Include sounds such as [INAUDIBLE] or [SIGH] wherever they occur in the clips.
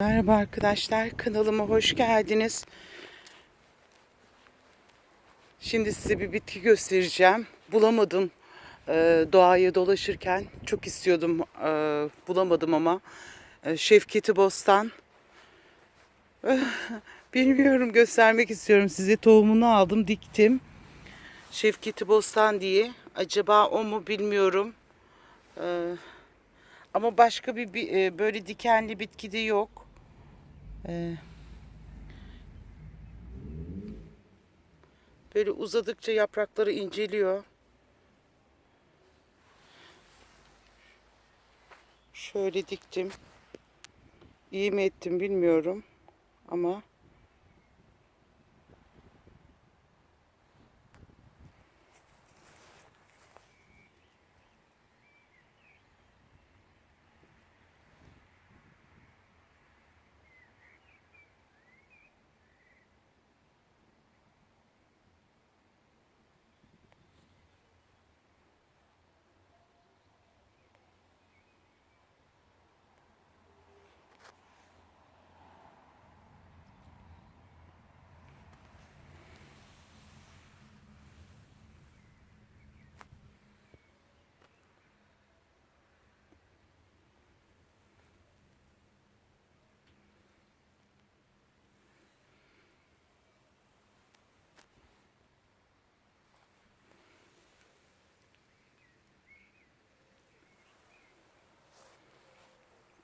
Merhaba arkadaşlar, kanalıma hoş geldiniz. Şimdi size bir bitki göstereceğim. Bulamadım e, doğayı dolaşırken. Çok istiyordum, e, bulamadım ama. E, Şevketi Bostan. [LAUGHS] Bilmiyorum, göstermek istiyorum size. Tohumunu aldım, diktim. Şevketi Bostan diye. Acaba o mu bilmiyorum. E, ama başka bir, bir e, böyle dikenli bitki de yok. Ee, böyle uzadıkça yaprakları inceliyor. Şöyle diktim. İyi mi ettim bilmiyorum ama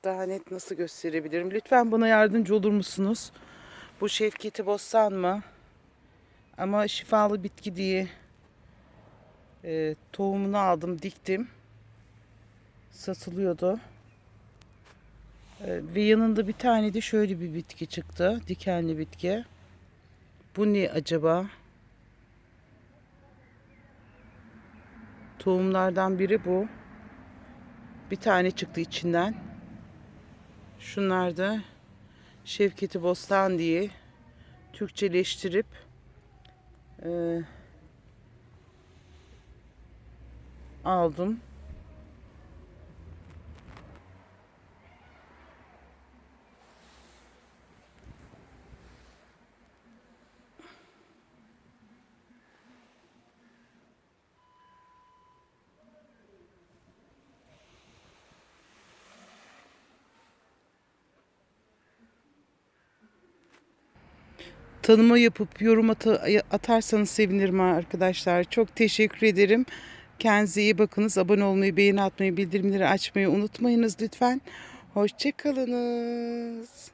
daha net nasıl gösterebilirim? Lütfen bana yardımcı olur musunuz? Bu Şevketi Bostan mı? Ama şifalı bitki diye e, tohumunu aldım, diktim. Satılıyordu. E, ve yanında bir tane de şöyle bir bitki çıktı. Dikenli bitki. Bu ne acaba? Tohumlardan biri bu. Bir tane çıktı içinden. Şunlar da Şevketi Bostan diye Türkçeleştirip e, aldım. Tanıma yapıp yorum ata- atarsanız sevinirim arkadaşlar. Çok teşekkür ederim. Kendinize iyi bakınız. Abone olmayı, beğeni atmayı, bildirimleri açmayı unutmayınız lütfen. Hoşçakalınız.